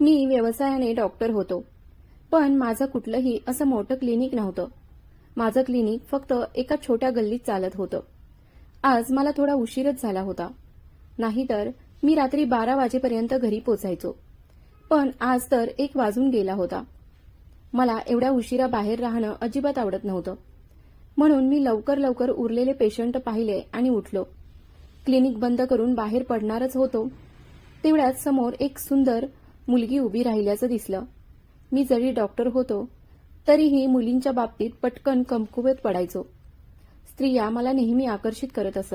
मी व्यवसायाने डॉक्टर होतो. पण माझं कुठलंही असं मोठं क्लिनिक नव्हतं. माझं क्लिनिक फक्त एका छोट्या गल्लीत चालत होतं. आज मला थोडा उशीरच झाला होता. नाहीतर मी रात्री बारा वाजेपर्यंत घरी पोचायचो. पण आज तर एक वाजून गेला होता. मला एवढ्या उशिरा बाहेर राहणं अजिबात आवडत नव्हतं. म्हणून मी लवकर लवकर उरलेले पेशंट पाहिले आणि उठलो. क्लिनिक बंद करून बाहेर पडणारच होतो. तेवढ्यात समोर एक सुंदर मुलगी उभी राहिल्याचं दिसलं. मी जरी डॉक्टर होतो तरीही मुलींच्या बाबतीत पटकन कमकुवत पडायचो. स्त्रिया मला नेहमी आकर्षित करत असत.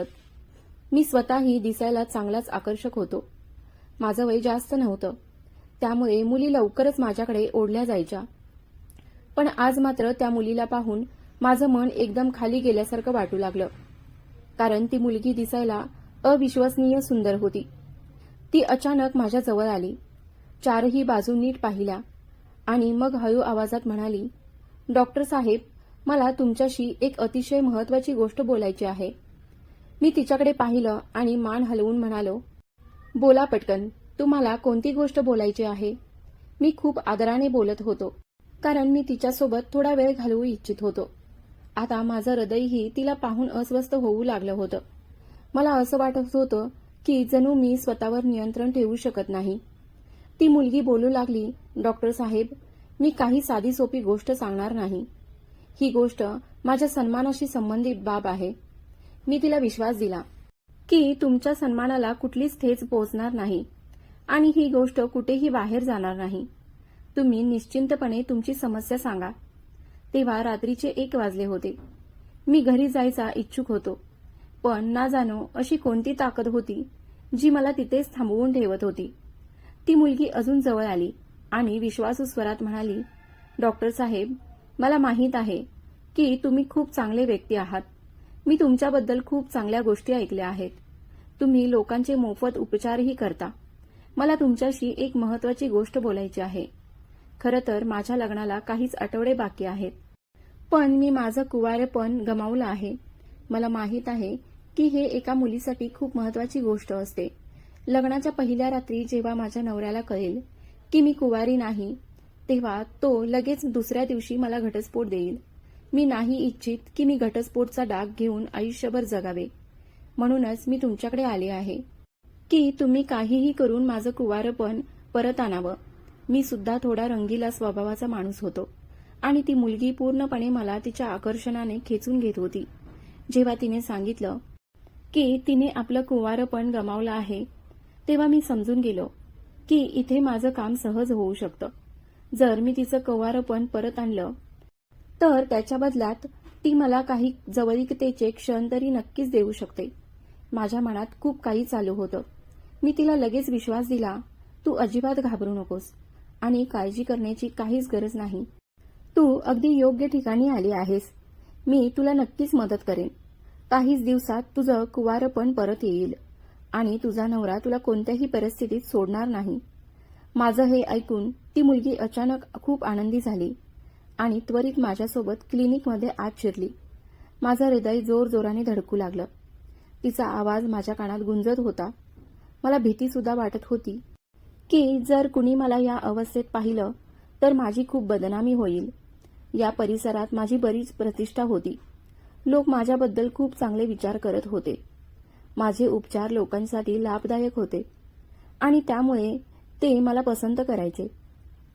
मी स्वतःही दिसायला चांगलाच आकर्षक होतो. माझं वय जास्त नव्हतं. त्यामुळे मुली लवकरच माझ्याकडे ओढल्या जायच्या. पण आज मात्र त्या मुलीला पाहून माझं मन एकदम खाली गेल्यासारखं वाटू लागलं. कारण ती मुलगी दिसायला अविश्वसनीय सुंदर होती. ती अचानक माझ्याजवळ आली. चारही बाजू नीट पाहिल्या आणि मग हळू आवाजात म्हणाली डॉक्टर साहेब मला तुमच्याशी एक अतिशय महत्वाची गोष्ट बोलायची आहे. मी तिच्याकडे पाहिलं आणि मान हलवून म्हणालो बोला पटकन तुम्हाला कोणती गोष्ट बोलायची आहे? मी खूप आदराने बोलत होतो कारण मी तिच्यासोबत थोडा वेळ घालवू इच्छित होतो. आता माझं हृदयही तिला पाहून अस्वस्थ होऊ लागलं होतं. मला असं वाटत होतं की जणू मी स्वतःवर नियंत्रण ठेवू शकत नाही. ती मुलगी बोलू लागली डॉक्टर साहेब मी काही साधी सोपी गोष्ट सांगणार नाही. ही गोष्ट माझ्या सन्मानाशी संबंधित बाब आहे. मी तिला विश्वास दिला की तुमच्या सन्मानाला कुठलीच ठेच पोहोचणार नाही आणि ही गोष्ट कुठेही बाहेर जाणार नाही. तुम्ही निश्चिंतपणे तुमची समस्या सांगा. तेव्हा रात्रीचे एक वाजले होते. मी घरी जायचा इच्छुक होतो पण ना जाणो अशी कोणती ताकद होती जी मला तिथेच थांबवून ठेवत होती. ती मुलगी अजून जवळ आली आणि विश्वासू स्वरात म्हणाली डॉक्टर साहेब मला माहीत आहे की तुम्ही खूप चांगले व्यक्ती आहात. मी तुमच्याबद्दल खूप चांगल्या गोष्टी ऐकल्या आहेत. तुम्ही लोकांचे मोफत उपचारही करता. मला तुमच्याशी एक महत्वाची गोष्ट बोलायची आहे. खरं तर माझ्या लग्नाला काहीच आठवडे बाकी आहेत. पण मी माझं कुवारेपण गमावलं आहे. मला माहीत आहे की हे एका मुलीसाठी खूप महत्वाची गोष्ट असते. लग्नाच्या पहिल्या रात्री जेव्हा माझ्या नवऱ्याला कळेल की मी कुवारी नाही तेव्हा तो लगेच दुसऱ्या दिवशी मला घटस्फोट देईल. मी नाही इच्छित की मी घटस्फोटचा डाग घेऊन आयुष्यभर जगावे. म्हणूनच मी तुमच्याकडे आले आहे. की तुम्ही काहीही करून माझं कुवारपण परत आणावं. मी सुद्धा थोडा रंगीला स्वभावाचा माणूस होतो. आणि ती मुलगी पूर्णपणे मला तिच्या आकर्षणाने खेचून घेत होती. जेव्हा तिने सांगितलं की तिने आपलं कुवारपण गमावलं आहे तेव्हा मी समजून गेलो की इथे माझं काम सहज होऊ शकतं. जर मी तिचं कवारपण परत आणलं तर त्याच्या बदल्यात ती मला काही जवळीकतेचे क्षण तरी नक्कीच देऊ शकते. माझ्या मनात खूप काही चालू होतं. मी तिला लगेच विश्वास दिला तू अजिबात घाबरू नकोस आणि काळजी करण्याची काहीच गरज नाही. तू अगदी योग्य ठिकाणी आली आहेस. मी तुला नक्कीच मदत करेन. काहीच दिवसात तुझं कुवारपण परत येईल. आणि तुझा नवरा तुला कोणत्याही परिस्थितीत सोडणार नाही. माझं हे ऐकून ती मुलगी अचानक खूप आनंदी झाली आणि त्वरित माझ्यासोबत क्लिनिकमध्ये आत शिरली. माझं हृदय जोर जोराने धडकू लागलं. तिचा आवाज माझ्या कानात गुंजत होता. मला भीतीसुद्धा वाटत होती की जर कुणी मला या अवस्थेत पाहिलं तर माझी खूप बदनामी होईल. या परिसरात माझी बरीच प्रतिष्ठा होती. लोक माझ्याबद्दल खूप चांगले विचार करत होते. माझे उपचार लोकांसाठी लाभदायक होते. आणि त्यामुळे ते मला पसंत करायचे.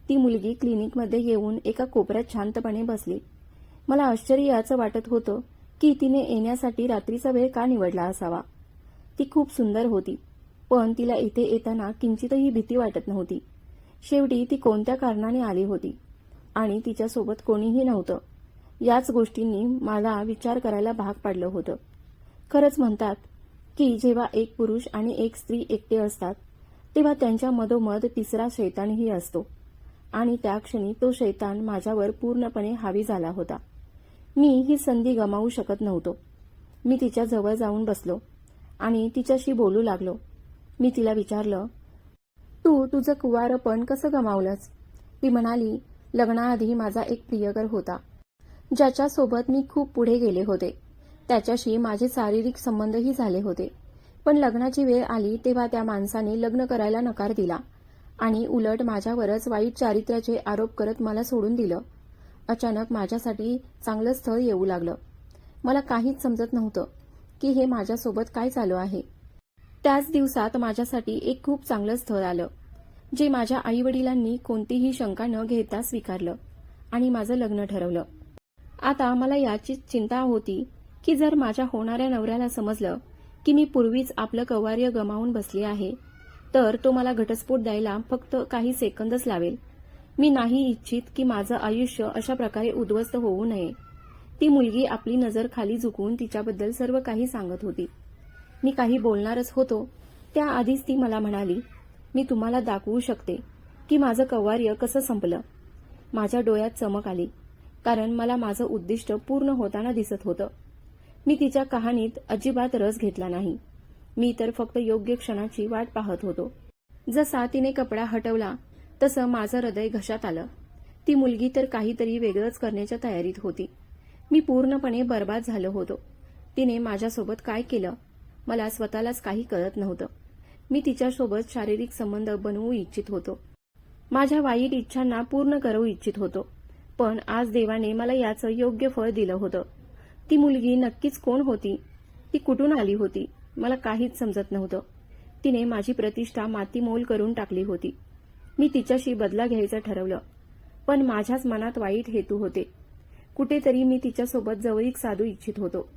ती मुलगी क्लिनिकमध्ये येऊन एका कोपऱ्यात शांतपणे बसली. मला आश्चर्याचं वाटत होतं की तिने येण्यासाठी रात्रीचा वेळ का निवडला असावा. ती खूप सुंदर होती पण तिला इथे येताना किंचितही भीती वाटत नव्हती. शेवटी ती कोणत्या कारणाने आली होती? आणि तिच्यासोबत कोणीही नव्हतं. याच गोष्टींनी मला विचार करायला भाग पाडलं होतं. खरंच म्हणतात की जेव्हा एक पुरुष आणि एक स्त्री एकटे असतात तेव्हा त्यांच्या मधोमध तिसरा शैतानही असतो. आणि त्या क्षणी तो शैतान माझ्यावर पूर्णपणे हावी झाला होता. मी ही संधी गमावू शकत नव्हतो. मी तिच्या जवळ जाऊन बसलो आणि तिच्याशी बोलू लागलो. मी तिला विचारलं तू तुझं कुवारपण कसं गमावलंच ती म्हणाली लग्नाआधी माझा एक प्रियकर होता ज्याच्यासोबत मी खूप पुढे गेले होते. त्याच्याशी माझे शारीरिक संबंधही झाले होते. पण लग्नाची वेळ आली तेव्हा त्या माणसाने लग्न करायला नकार दिला आणि उलट माझ्यावरच वाईट चारित्र्याचे आरोप करत मला सोडून दिलं. अचानक माझ्यासाठी चांगलं स्थळ येऊ लागलं. मला काहीच समजत नव्हतं की हे माझ्यासोबत काय चालू आहे. त्याच दिवसात माझ्यासाठी एक खूप चांगलं स्थळ आलं जे माझ्या आईवडिलांनी कोणतीही शंका न घेता स्वीकारलं आणि माझं लग्न ठरवलं. आता मला याची चिंता होती की जर माझ्या होणाऱ्या नवऱ्याला समजलं की मी पूर्वीच आपलं कौवार्य गमावून बसली आहे तर तो मला घटस्फोट द्यायला फक्त काही सेकंदच लावेल. मी नाही इच्छित की माझं आयुष्य अशा प्रकारे उद्ध्वस्त होऊ नये. ती मुलगी आपली नजर खाली झुकवून तिच्याबद्दल सर्व काही सांगत होती. मी काही बोलणारच होतो. त्याआधीच ती मला म्हणाली मी तुम्हाला दाखवू शकते की माझं कौवार्य कसं संपलं. माझ्या डोळ्यात चमक आली कारण मला माझं उद्दिष्ट पूर्ण होताना दिसत होतं. मी तिच्या कहाणीत अजिबात रस घेतला नाही. मी तर फक्त योग्य क्षणाची वाट पाहत होतो. जसा तिने कपडा हटवला तसं माझं हृदय घशात आलं. ती मुलगी तर काहीतरी वेगळंच करण्याच्या तयारीत होती. मी पूर्णपणे बर्बाद झालो होतो. तिने माझ्यासोबत काय केलं मला स्वतःलाच काही कळत नव्हतं. मी तिच्यासोबत शारीरिक संबंध बनवू इच्छित होतो. माझ्या वाईट इच्छांना पूर्ण करू इच्छित होतो. पण आज देवाने मला याचं योग्य फळ दिलं होतं. ती मुलगी नक्कीच कोण होती? ती कुठून आली होती? मला काहीच समजत नव्हतं. तिने माझी प्रतिष्ठा मातीमोल करून टाकली होती. मी तिच्याशी बदला घ्यायचं ठरवलं. पण माझ्याच मनात वाईट हेतू होते. कुठेतरी मी तिच्यासोबत जवळीक साधू इच्छित होतो.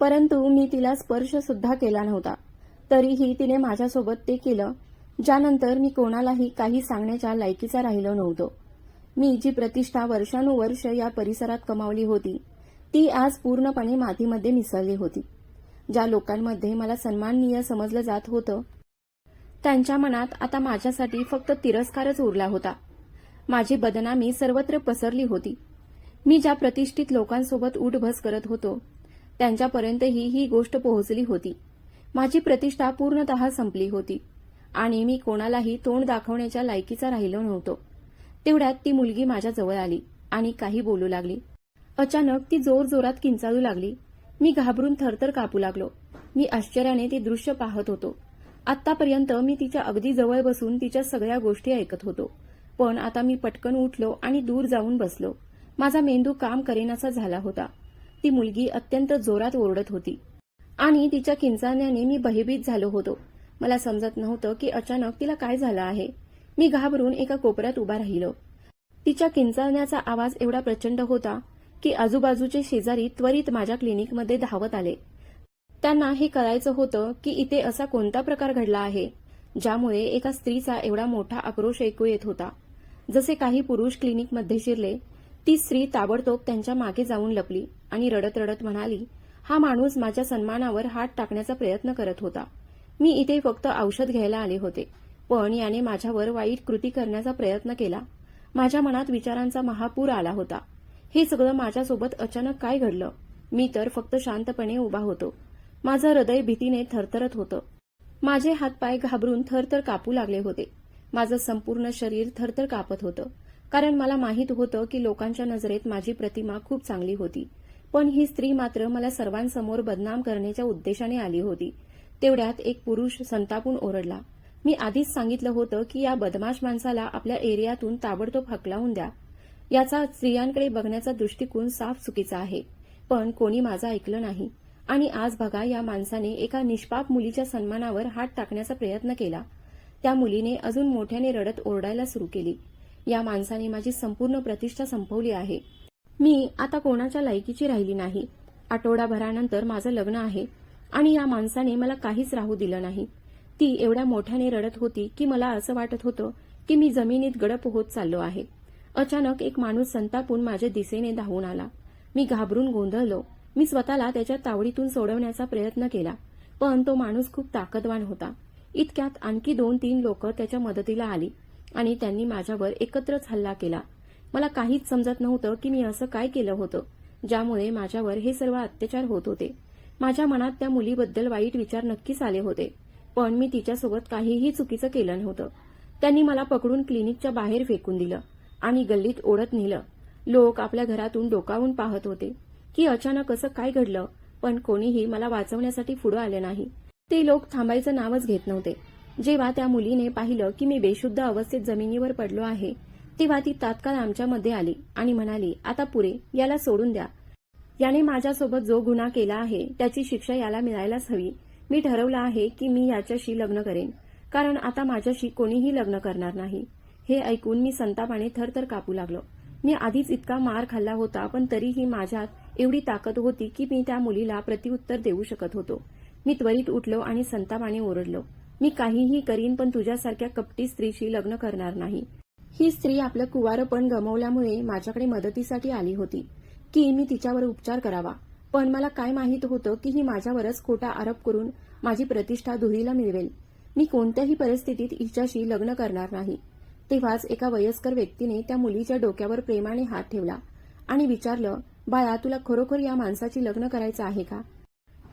परंतु मी तिला स्पर्श सुद्धा केला नव्हता. तरीही तिने माझ्यासोबत ते केलं ज्यानंतर मी कोणालाही काही सांगण्याच्या लायकीचा राहिलो नव्हतो. मी जी प्रतिष्ठा वर्षानुवर्ष या परिसरात कमावली होती ती आज पूर्णपणे मातीमध्ये मिसळली होती. ज्या लोकांमध्ये मला सन्माननीय समजलं जात होतं त्यांच्या मनात आता माझ्यासाठी फक्त तिरस्कारच उरला होता. माझी बदनामी सर्वत्र पसरली होती. मी ज्या प्रतिष्ठित लोकांसोबत उठभस करत होतो त्यांच्यापर्यंतही ही गोष्ट पोहोचली होती. माझी प्रतिष्ठा पूर्णतः संपली होती आणि मी कोणालाही तोंड दाखवण्याच्या लायकीचा राहिलो नव्हतो. तेवढ्यात ती मुलगी माझ्याजवळ आली आणि काही बोलू लागली. अचानक ती जोर जोरात किंचाळू लागली. मी घाबरून थरथर कापू लागलो. मी आश्चर्याने ते दृश्य पाहत होतो. आतापर्यंत मी तिच्या अगदी जवळ बसून तिच्या सगळ्या गोष्टी ऐकत होतो. पण आता मी पटकन उठलो आणि दूर जाऊन बसलो. माझा मेंदू काम करेनासा झाला होता. ती मुलगी अत्यंत जोरात ओरडत होती. आणि तिच्या किंचाळण्याने मी भयभीत झालो होतो. मला समजत नव्हतं की अचानक तिला काय झालं आहे. मी घाबरून एका कोपऱ्यात उभा राहिलो. तिच्या किंचाळण्याचा आवाज एवढा प्रचंड होता की आजूबाजूचे शेजारी त्वरित माझ्या क्लिनिकमध्ये धावत आले. त्यांना हे कळायचं होतं की इथे असा कोणता प्रकार घडला आहे ज्यामुळे एका स्त्रीचा एवढा मोठा आक्रोश ऐकू येत होता. जसे काही पुरुष क्लिनिकमध्ये शिरले ती स्त्री ताबडतोब त्यांच्या मागे जाऊन लपली आणि रडत रडत म्हणाली हा माणूस माझ्या सन्मानावर हात टाकण्याचा प्रयत्न करत होता. मी इथे फक्त औषध घ्यायला आले होते पण याने माझ्यावर वाईट कृती करण्याचा प्रयत्न केला. माझ्या मनात विचारांचा महापूर आला होता. हे सगळं माझ्यासोबत अचानक काय घडलं? मी तर फक्त शांतपणे उभा होतो. माझं हृदय भीतीने थरथरत होतं. माझे हातपाय घाबरून थरथर कापू लागले होते. माझं संपूर्ण शरीर थरथर कापत होतं. कारण मला माहीत होतं की लोकांच्या नजरेत माझी प्रतिमा खूप चांगली होती. पण ही स्त्री मात्र मला सर्वांसमोर बदनाम करण्याच्या उद्देशाने आली होती. तेवढ्यात एक पुरुष संतापून ओरडला. मी आधीच सांगितलं होतं की या बदमाश माणसाला आपल्या एरियातून ताबडतोब हकलावून द्या. याचा स्त्रियांकडे बघण्याचा दृष्टिकोन साफ चुकीचा आहे. पण कोणी माझं ऐकलं नाही. आणि आज बघा या माणसाने एका निष्पाप मुलीच्या सन्मानावर हात टाकण्याचा प्रयत्न केला. त्या मुलीने अजून मोठ्याने रडत ओरडायला सुरू केली. या माणसाने माझी संपूर्ण प्रतिष्ठा संपवली आहे. मी आता कोणाच्या लायकीची राहिली नाही. आठवडाभरानंतर माझं लग्न आहे. आणि या माणसाने मला काहीच राहू दिलं नाही. ती एवढ्या मोठ्याने रडत होती की मला असं वाटत होतं की मी जमिनीत गडप होत चाललो आहे. अचानक एक माणूस संतापून माझ्या दिशेने धावून आला. मी घाबरून गोंधळलो. मी स्वतःला त्याच्या तावडीतून सोडवण्याचा प्रयत्न केला पण तो माणूस खूप ताकदवान होता. इतक्यात आणखी दोन तीन लोक त्याच्या मदतीला आली आणि त्यांनी माझ्यावर एकत्रच हल्ला केला. मला काहीच समजत नव्हतं की मी असं काय केलं होतं ज्यामुळे माझ्यावर हे सर्व अत्याचार होत होते. माझ्या मनात त्या मुलीबद्दल वाईट विचार नक्कीच आले होते पण मी तिच्यासोबत काहीही चुकीचं केलं नव्हतं. त्यांनी मला पकडून क्लिनिकच्या बाहेर फेकून दिलं. आणि गल्लीत ओढत नेलं. लोक आपल्या घरातून डोकावून पाहत होते. की अचानक असं काय घडलं? पण कोणीही मला वाचवण्यासाठी पुढं आले नाही. ते लोक थांबायचं नावच घेत नव्हते. जेव्हा त्या मुलीने पाहिलं की मी बेशुद्ध अवस्थेत जमिनीवर पडलो आहे तेव्हा ती तात्काळ आमच्यामध्ये आली आणि म्हणाली आता पुरे याला सोडून द्या. याने माझ्यासोबत जो गुन्हा केला आहे त्याची शिक्षा याला मिळायलाच हवी. मी ठरवलं आहे की मी याच्याशी लग्न करेन. कारण आता माझ्याशी कोणीही लग्न करणार नाही. हे ऐकून मी संतापाने थरथर कापू लागलो. मी आधीच इतका मार खाल्ला होता पण तरीही माझ्यात एवढी ताकद होती की मी त्या मुलीला प्रतिउत्तर देऊ शकत होतो. मी त्वरित उठलो आणि संतापाने ओरडलो. मी काहीही करीन पण तुझ्यासारख्या कपटी स्त्रीशी लग्न करणार नाही. ही स्त्री आपलं कुवारपण गमावल्यामुळे माझ्याकडे मदतीसाठी आली होती. की मी तिच्यावर उपचार करावा. पण मला काय माहीत होतं की ही माझ्यावरच खोटा आरोप करून माझी प्रतिष्ठा धुळीला मिळवेल. मी कोणत्याही परिस्थितीत हिच्याशी लग्न करणार नाही. तेव्हाच एका वयस्कर व्यक्तीने त्या मुलीच्या डोक्यावर प्रेमाने हात ठेवला आणि विचारलं बाळा तुला खरोखर या माणसाची लग्न करायचं आहे का?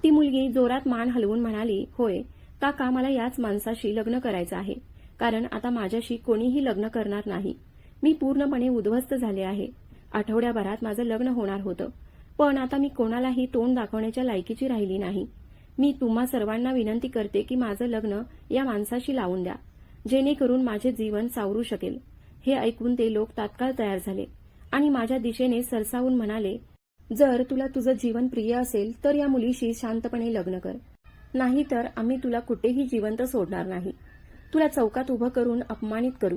ती मुलगी जोरात मान हलवून म्हणाली होय काका मला याच माणसाशी लग्न करायचं आहे कारण आता माझ्याशी कोणीही लग्न करणार नाही. मी पूर्णपणे उद्ध्वस्त झाले आहे. आठवड्याभरात माझं लग्न होणार होतं पण आता मी कोणालाही तोंड दाखवण्याच्या लायकीची राहिली नाही. मी तुम्हा सर्वांना विनंती करते की माझं लग्न या माणसाशी लावून द्या. जेणेकरून माझे जीवन सावरू शकेल. हे ऐकून ते लोक तात्काळ तयार झाले आणि माझ्या दिशेने सरसावून म्हणाले जर तुला तुझं जीवन प्रिय असेल तर या मुलीशी शांतपणे लग्न कर. नाहीतर आम्ही तुला कुठेही जिवंत सोडणार नाही. तुला चौकात उभं करून अपमानित करू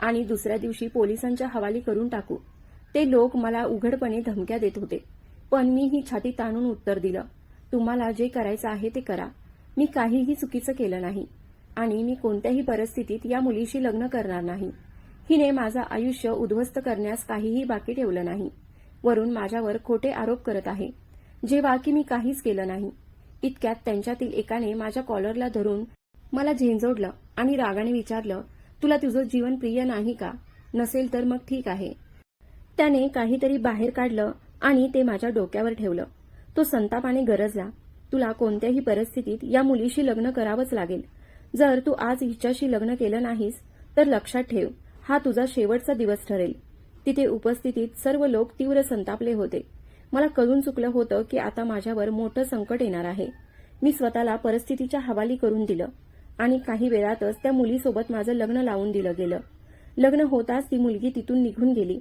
आणि दुसऱ्या दिवशी पोलिसांच्या हवाली करून टाकू. ते लोक मला उघडपणे धमक्या देत होते. पण मी ही छाती ताणून उत्तर दिलं. तुम्हाला जे करायचं आहे ते करा. मी काहीही चुकीचं केलं नाही. आणि मी कोणत्याही परिस्थितीत या मुलीशी लग्न करणार नाही. हिने माझं आयुष्य उद्ध्वस्त करण्यास काहीही बाकी ठेवलं नाही. वरून माझ्यावर खोटे आरोप करत आहे. जेव्हा की मी काहीच केलं नाही. इतक्यात त्यांच्यातील एकाने माझ्या कॉलरला धरून मला झेंजोडलं आणि रागाने विचारलं तुला तुझं जीवन प्रिय नाही का? नसेल तर मग ठीक आहे. त्याने काहीतरी बाहेर काढलं आणि ते माझ्या डोक्यावर ठेवलं. तो संतापाने गरजला तुला कोणत्याही परिस्थितीत या मुलीशी लग्न करावंच लागेल. जर तू आज हिच्याशी लग्न केलं नाहीस तर लक्षात ठेव हा तुझा शेवटचा दिवस ठरेल. तिथे उपस्थितीत सर्व लोक तीव्र संतापले होते. मला कळून चुकलं होतं की आता माझ्यावर मोठं संकट येणार आहे. मी स्वतःला परिस्थितीच्या हवाली करून दिलं आणि काही वेळातच त्या मुलीसोबत माझं लग्न लावून दिलं गेलं. लग्न होताच ती मुलगी तिथून निघून गेली.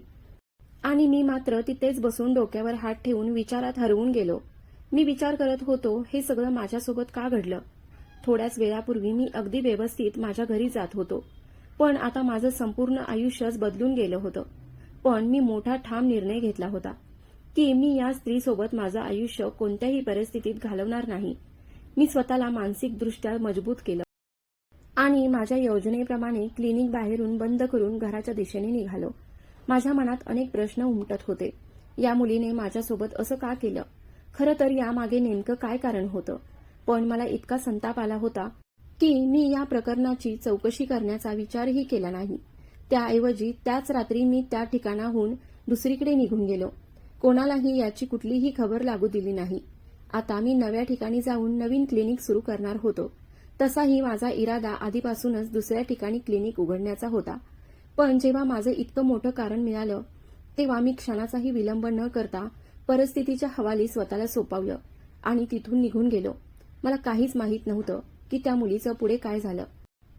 आणि मी मात्र तिथेच बसून डोक्यावर हात ठेवून विचारात हरवून गेलो. मी विचार करत होतो हे सगळं माझ्यासोबत का घडलं? थोड्याच वेळापूर्वी मी अगदी व्यवस्थित माझ्या घरी जात होतो. पण आता माझं संपूर्ण आयुष्यच बदलून गेलं होतं. पण मी मोठा ठाम निर्णय घेतला होता की मी या स्त्रीसोबत माझं आयुष्य कोणत्याही परिस्थितीत घालवणार नाही. मी स्वतःला मानसिकदृष्ट्या मजबूत केलं आणि माझ्या योजनेप्रमाणे क्लिनिक बाहेरून बंद करून घराच्या दिशेने निघालो. माझ्या मनात अनेक प्रश्न उमटत होते. या मुलीने माझ्यासोबत असं का केलं? खरं तर यामागे नेमकं काय कारण होतं? पण मला इतका संताप आला होता की मी या प्रकरणाची चौकशी करण्याचा विचारही केला नाही. त्याऐवजी त्याच रात्री मी त्या ठिकाणाहून दुसरीकडे निघून गेलो. कोणालाही याची कुठलीही खबर लागू दिली नाही. आता मी नव्या ठिकाणी जाऊन नवीन क्लिनिक सुरू करणार होतो. तसाही माझा इरादा आधीपासूनच दुसऱ्या ठिकाणी क्लिनिक उघडण्याचा होता. पण जेव्हा माझं इतकं मोठं कारण मिळालं तेव्हा मी क्षणाचाही विलंब न करता परिस्थितीच्या हवाली स्वतःला सोपावलं आणि तिथून निघून गेलो. मला काहीच माहीत नव्हतं की त्या मुलीचं पुढे काय झालं.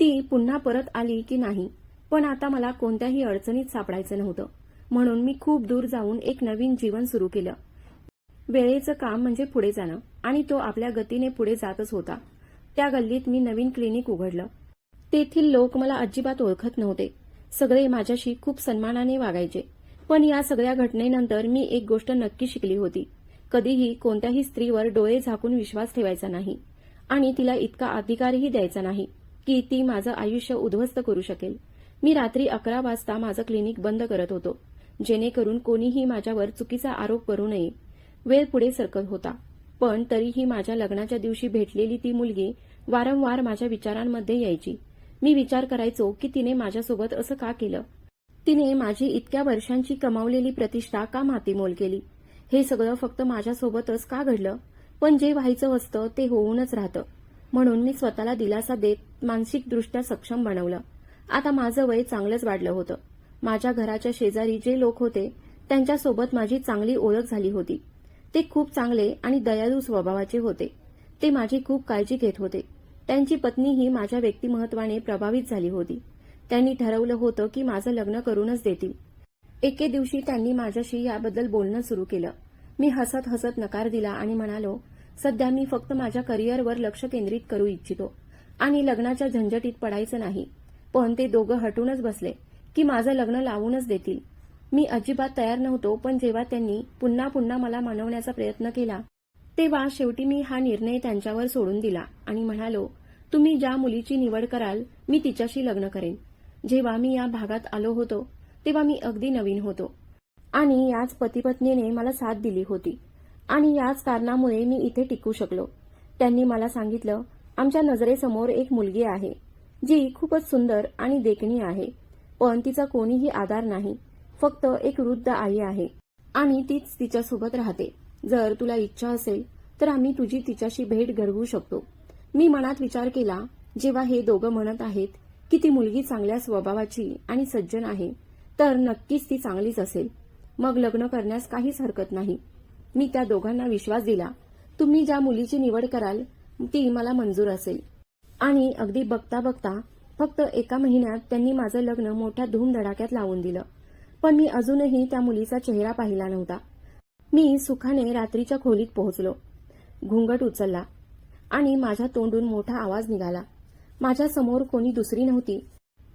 ती पुन्हा परत आली की नाही पण आता मला कोणत्याही अडचणीत सापडायचं नव्हतं. म्हणून मी खूप दूर जाऊन एक नवीन जीवन सुरू केलं. वेळेचं काम म्हणजे पुढे जाणं आणि तो आपल्या गतीने पुढे जातच होता. त्या गल्लीत मी नवीन क्लिनिक उघडलं. तेथील लोक मला अजिबात ओळखत नव्हते. सगळे माझ्याशी खूप सन्मानाने वागायचे. पण या सगळ्या घटनेनंतर मी एक गोष्ट नक्की शिकली होती. कधीही कोणत्याही स्त्रीवर डोळे झाकून विश्वास ठेवायचा नाही. आणि तिला इतका अधिकारही द्यायचा नाही की ती माझं आयुष्य उद्ध्वस्त करू शकेल. मी रात्री अकरा वाजता माझं क्लिनिक बंद करत होतो जेणेकरून कोणीही माझ्यावर चुकीचा आरोप करू नये. वेळ पुढे सरकत होता पण तरीही माझ्या लग्नाच्या दिवशी भेटलेली ती मुलगी वारंवार माझ्या विचारांमध्ये यायची. मी विचार करायचो की तिने माझ्यासोबत असं का केलं? तिने माझी इतक्या वर्षांची कमावलेली प्रतिष्ठा का मातीमोल केली? हे सगळं फक्त माझ्यासोबतच का घडलं? पण जे व्हायचं असतं ते होऊनच राहतं. म्हणून मी स्वतःला दिलासा देत मानसिकदृष्ट्या सक्षम बनवलं. आता माझं वय चांगलंच वाढलं होतं. माझ्या घराच्या शेजारी जे लोक होते त्यांच्यासोबत माझी चांगली ओळख झाली होती. ते खूप चांगले आणि दयाळू स्वभावाचे होते. ते माझी खूप काळजी घेत होते. त्यांची पत्नीही माझ्या व्यक्तिमत्वाने प्रभावित झाली होती. त्यांनी ठरवलं होतं की माझं लग्न करूनच देतील. एके दिवशी त्यांनी माझ्याशी याबद्दल बोलणं सुरू केलं. मी हसत हसत नकार दिला आणि म्हणालो सध्या मी फक्त माझ्या करिअरवर लक्ष केंद्रित करू इच्छितो आणि लग्नाच्या झंझटीत पडायचं नाही. पण ते दोघं हटूनच बसले की माझं लग्न लावूनच देतील. मी अजिबात तयार नव्हतो पण जेव्हा त्यांनी पुन्हा पुन्हा मला मनवण्याचा प्रयत्न केला तेव्हा शेवटी मी हा निर्णय त्यांच्यावर सोडून दिला आणि म्हणालो तुम्ही ज्या मुलीची निवड कराल मी तिच्याशी लग्न करेन. जेव्हा मी या भागात आलो होतो तेव्हा मी अगदी नवीन होतो. आणि याच पतीपत्नीने मला साथ दिली होती. आणि याच कारणामुळे मी इथे टिकू शकलो. त्यांनी मला सांगितलं आमच्या नजरेसमोर एक मुलगी आहे जी खूपच सुंदर आणि देखणी आहे पण तिचा कोणीही आधार नाही. फक्त एक वृद्ध आई आहे. आणि तीच तिच्यासोबत राहते. जर तुला इच्छा असेल तर आम्ही तुझी तिच्याशी भेट घडवू शकतो. मी मनात विचार केला जेव्हा हे दोघं म्हणत आहेत की ती मुलगी चांगल्या स्वभावाची आणि सज्जन आहे तर नक्कीच ती चांगलीच असेल. मग लग्न करण्यास काहीच हरकत नाही. मी त्या दोघांना विश्वास दिला. तुम्ही ज्या मुलीची निवड कराल ती मला मंजूर असेल. आणि अगदी बघता बघता फक्त एका महिन्यात त्यांनी माझं लग्न मोठ्या धूमधडाक्यात लावून दिलं. पण मी अजूनही त्या मुलीचा चेहरा पाहिला नव्हता. मी सुखाने रात्रीच्या खोलीत पोहोचलो. घुंगट उचलला. आणि माझ्या तोंडून मोठा आवाज निघाला. माझ्यासमोर कोणी दुसरी नव्हती.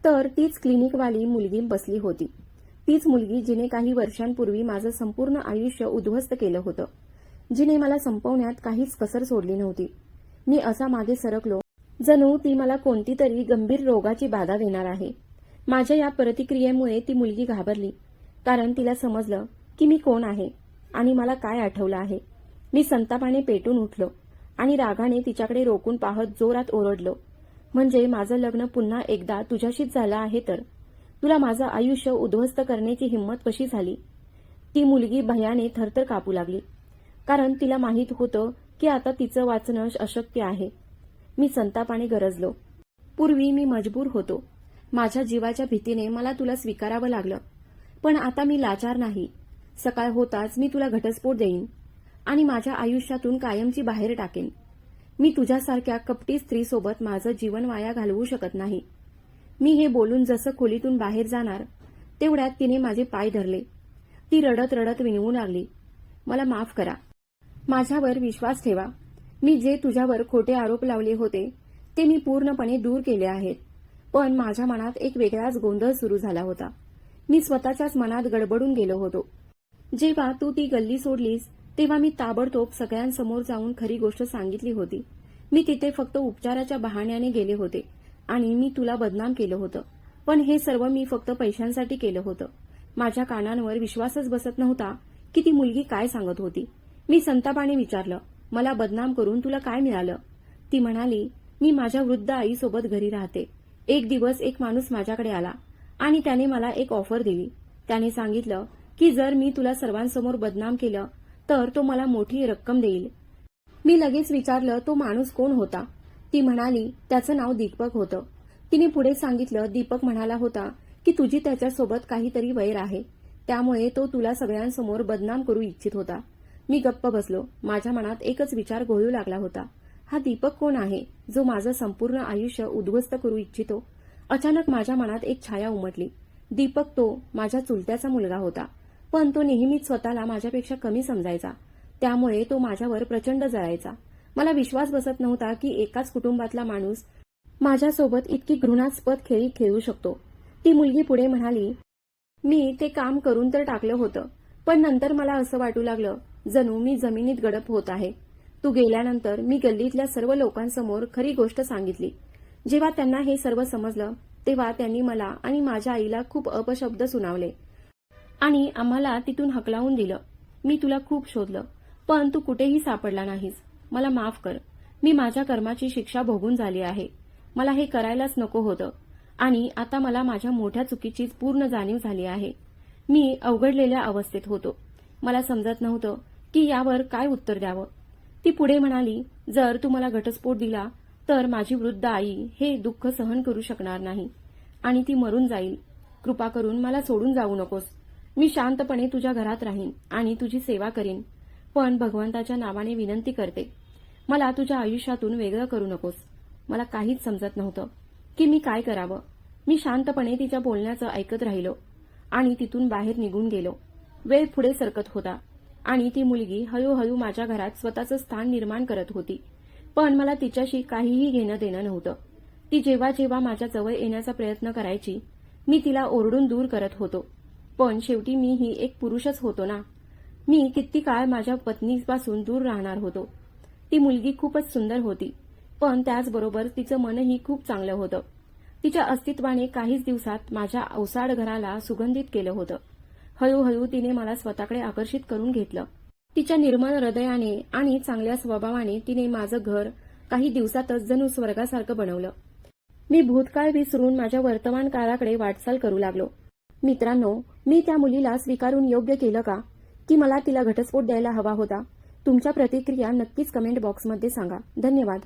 तर तीच क्लिनिकवाली मुलगी बसली होती. तीच मुलगी जिने काही वर्षांपूर्वी माझं संपूर्ण आयुष्य उद्ध्वस्त केलं होतं. जिने मला संपवण्यात काहीच कसर सोडली नव्हती. मी असा मागे सरकलो जणू ती मला कोणती तरी गंभीर रोगाची बाधा देणार आहे. माझ्या या प्रतिक्रियेमुळे ती मुलगी घाबरली कारण तिला समजलं की मी कोण आहे आणि मला काय आठवलं आहे. मी संतापाने पेटून उठलो आणि रागाने तिच्याकडे रोखून पाहत जोरात ओरडलो. म्हणजे माझं लग्न पुन्हा एकदा तुझ्याशीच झालं आहे तर. तुला माझं आयुष्य उद्ध्वस्त करण्याची हिंमत कशी झाली? ती मुलगी भयाने थरथर कापू लागली. कारण तिला माहीत होतं की आता तिचं वाचणं अशक्य आहे. मी संतापाने गरजलो. पूर्वी मी मजबूर होतो. माझ्या जीवाच्या भीतीने मला तुला स्वीकारावं लागलं. पण आता मी लाचार नाही. सकाळ होताच मी तुला घटस्फोट देईन आणि माझ्या आयुष्यातून कायमची बाहेर टाकेन. मी तुझ्यासारख्या कपटी स्त्रीसोबत माझं जीवन वाया घालवू शकत नाही. मी हे बोलून जसं खोलीतून बाहेर जाणार तेवढ्यात तिने माझे पाय धरले. ती रडत रडत विनवू लागली. मला माफ करा. माझ्यावर विश्वास ठेवा. मी जे तुझ्यावर खोटे आरोप लावले होते ते मी पूर्णपणे दूर केले आहेत. पण माझ्या मनात एक वेगळाच गोंधळ सुरू झाला होता. मी स्वतःच्याच मनात गडबडून गेलो होतो. जेव्हा तू ती गल्ली सोडलीस तेव्हा मी ताबडतोब सगळ्यांसमोर जाऊन खरी गोष्ट सांगितली होती. मी तिथे फक्त उपचाराच्या बहाण्याने गेले होते आणि मी तुला बदनाम केलं होतं. पण हे सर्व मी फक्त पैशांसाठी केलं होतं. माझ्या कानांवर विश्वासच बसत नव्हता की ती मुलगी काय सांगत होती. मी संतापाने विचारलं मला बदनाम करून तुला काय मिळालं? ती म्हणाली मी माझ्या वृद्ध आईसोबत घरी राहते. एक दिवस एक माणूस माझ्याकडे आला आणि त्याने मला एक ऑफर दिली. त्याने सांगितलं की जर मी तुला सर्वांसमोर बदनाम केलं तर तो मला मोठी रक्कम देईल. मी लगेच विचारलं तो माणूस कोण होता? ती म्हणाली त्याचं नाव दीपक होतं. तिने पुढे सांगितलं दीपक म्हणाला होता की तुझी त्याच्यासोबत काहीतरी वैर आहे. त्यामुळे तो तुला सगळ्यांसमोर बदनाम करू इच्छित होता. मी गप्प बसलो. माझ्या मनात एकच विचार गोळू लागला होता. हा दीपक कोण आहे जो माझं संपूर्ण आयुष्य उद्ध्वस्त करू इच्छितो? अचानक माझ्या मनात एक छाया उमटली. दीपक तो माझ्या चुलत्याचा मुलगा होता. पण तो नेहमीच स्वतःला माझ्यापेक्षा कमी समजायचा. त्यामुळे तो माझ्यावर प्रचंड जळायचा. मला विश्वास बसत नव्हता की एकाच कुटुंबातला माणूस माझ्यासोबत इतकी घृणास्पद खेळी खेळू शकतो. ती मुलगी पुढे म्हणाली मी ते काम करून तर टाकलं होतं पण नंतर मला असं वाटू लागलं जणू मी जमिनीत गडप होत आहे. तू गेल्यानंतर मी गल्लीतल्या सर्व लोकांसमोर खरी गोष्ट सांगितली. जेव्हा त्यांना हे सर्व समजलं तेव्हा त्यांनी मला आणि माझ्या आईला खूप अपशब्द सुनावले. आणि आम्हाला तिथून हकलावून दिलं. मी तुला खूप शोधलं पण तू कुठेही सापडला नाहीस. मला माफ कर. मी माझ्या कर्माची शिक्षा भोगून झाली आहे. मला हे करायलाच नको होतं. आणि आता मला माझ्या मोठ्या चुकीची पूर्ण जाणीव झाली आहे. मी अवघडलेल्या अवस्थेत होतो. मला समजत नव्हतं की यावर काय उत्तर द्यावं. ती पुढे म्हणाली जर तू मला घटस्फोट दिला तर माझी वृद्ध आई हे दुःख सहन करू शकणार नाही. आणि ती मरून जाईल. कृपा करून मला सोडून जाऊ नकोस. मी शांतपणे तुझ्या घरात राहीन आणि तुझी सेवा करीन. पण भगवंताच्या नावाने विनंती करते. मला तुझ्या आयुष्यातून वेगळं करू नकोस. मला काहीच समजत नव्हतं की मी काय करावं. मी शांतपणे तिच्या बोलण्याचं ऐकत राहिलो आणि तिथून बाहेर निघून गेलो. वेळ पुढे सरकत होता आणि ती मुलगी हळूहळू माझ्या घरात स्वतःचं स्थान निर्माण करत होती. पण मला तिच्याशी काहीही घेणं देणं नव्हतं. ती जेव्हा जेव्हा माझ्या जवळ येण्याचा प्रयत्न करायची मी तिला ओरडून दूर करत होतो. पण शेवटी मी ही एक पुरुषच होतो ना. मी किती काळ माझ्या पत्नीपासून दूर राहणार होतो. ती मुलगी खूपच सुंदर होती पण त्याचबरोबर तिचं मनही खूप चांगलं होतं. तिच्या अस्तित्वाने काहीच दिवसात माझ्या अवसाड घराला सुगंधित केलं होतं. हळूहळू तिने मला स्वतःकडे आकर्षित करून घेतलं. तिच्या निर्मळ हृदयाने आणि चांगल्या स्वभावाने तिने माझं घर काही दिवसातच जणू स्वर्गासारखं बनवलं. मी भूतकाळ विसरून माझ्या वर्तमान काळाकडे वाटचाल करू लागलो. मित्रांनो मी त्या मुलीला स्वीकारून योग्य केलं का? की मला तिला घटस्फोट द्यायला हवा होता? तुमच्या प्रतिक्रिया नक्कीच कमेंट बॉक्समध्ये सांगा. धन्यवाद.